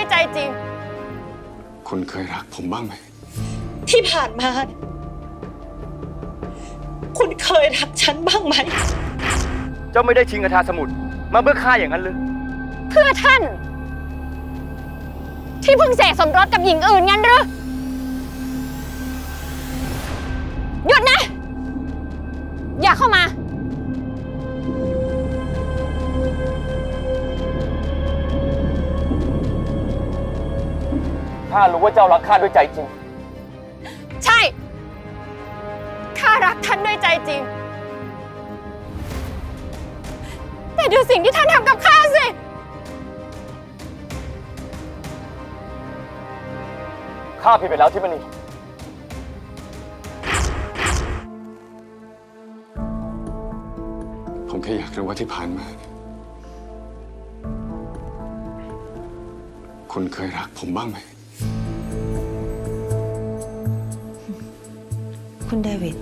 ด้วยใจจริง คุณเคยรักผมบ้างไหม ที่ผ่านมา คุณเคยรักฉันบ้างไหม เจ้าไม่ได้ชิงกระทาสมุทรมาเพื่อฆ่าอย่างนั้นหรือ เพื่อท่าน ที่เพิ่งเสกสมรสกับหญิงอื่นงั้นหรือหยุดนะ อย่าเข้ามา ข้ารู้ว่าเจ้ารักข้าด้วยใจจริง ใช่ ข้ารักท่านด้วยใจจริง แต่ดูสิ่งที่ท่านทำกับข้าสิ ข้าผิดไปแล้วที่มณีผมแค่อยากรู้ว่าที่ผ่านมาเนี่ยคุณเคยรักผมบ้างไหม คุณเดวิด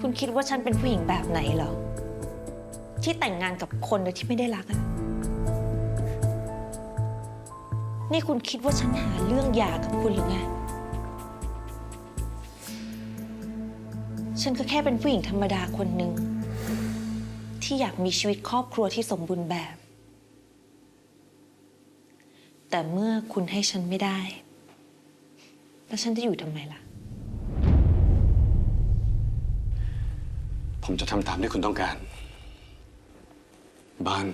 คุณคิดว่าฉันเป็นผู้หญิงแบบไหนเหรอ ที่แต่งงานกับคนโดยที่ไม่ได้รักอะนี่คุณคิดว่าฉันหาเรื่องหย่ากับคุณหรือไง ฉันก็แค่เป็นผู้หญิงธรรมดาคนหนึ่ง ที่อยากมีชีวิตครอบครัวที่สมบูรณ์แบบ แต่เมื่อคุณให้ฉันไม่ได้ แล้วฉันจะอยู่ทำไมล่ะ ผมจะทำตามที่คุณต้องการ บ้าน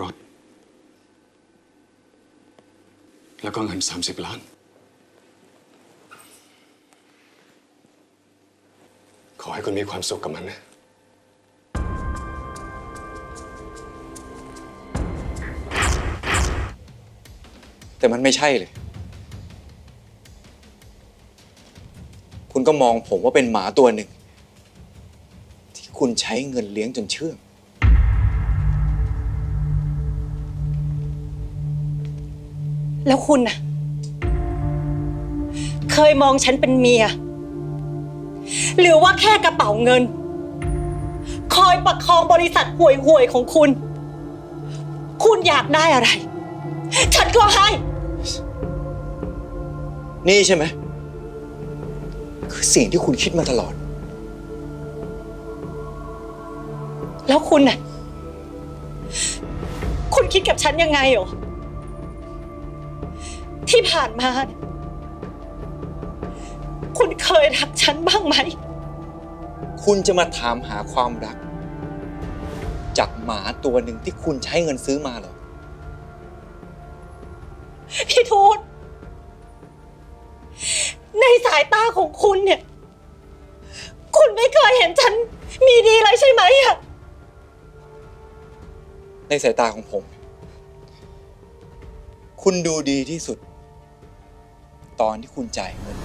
รถ แล้วก็เงิน 30 ล้าน ขอให้คุณมีความสุขกับมันนะแต่มันไม่ใช่เลย ก็มองผมว่าเป็นหมาตัวหนึ่ง ที่คุณใช้เงินเลี้ยงจนเชื่อง แล้วคุณน่ะ เคยมองฉันเป็นเมีย หรือว่าแค่กระเป๋าเงิน คอยประคองบริษัทห่วยๆของคุณ คุณอยากได้อะไร ฉันก็ให้ นี่ใช่ไหม คือสิ่งที่คุณคิดมาตลอด แล้วคุณน่ะ คุณคิดกับฉันยังไงเหรอ ที่ผ่านมาเนี่ยคุณเคยรักฉันบ้างไหม คุณจะมาถามหาความรัก จากหมาตัวหนึ่งที่คุณใช้เงินซื้อมาเหรอ พี่ทูตในสายตาของคุณเนี่ย คุณไม่เคยเห็นฉันมีดีเลยใช่ไหมอะในสายตาของผม คุณดูดีที่สุด ตอนที่คุณจ่ายเงิน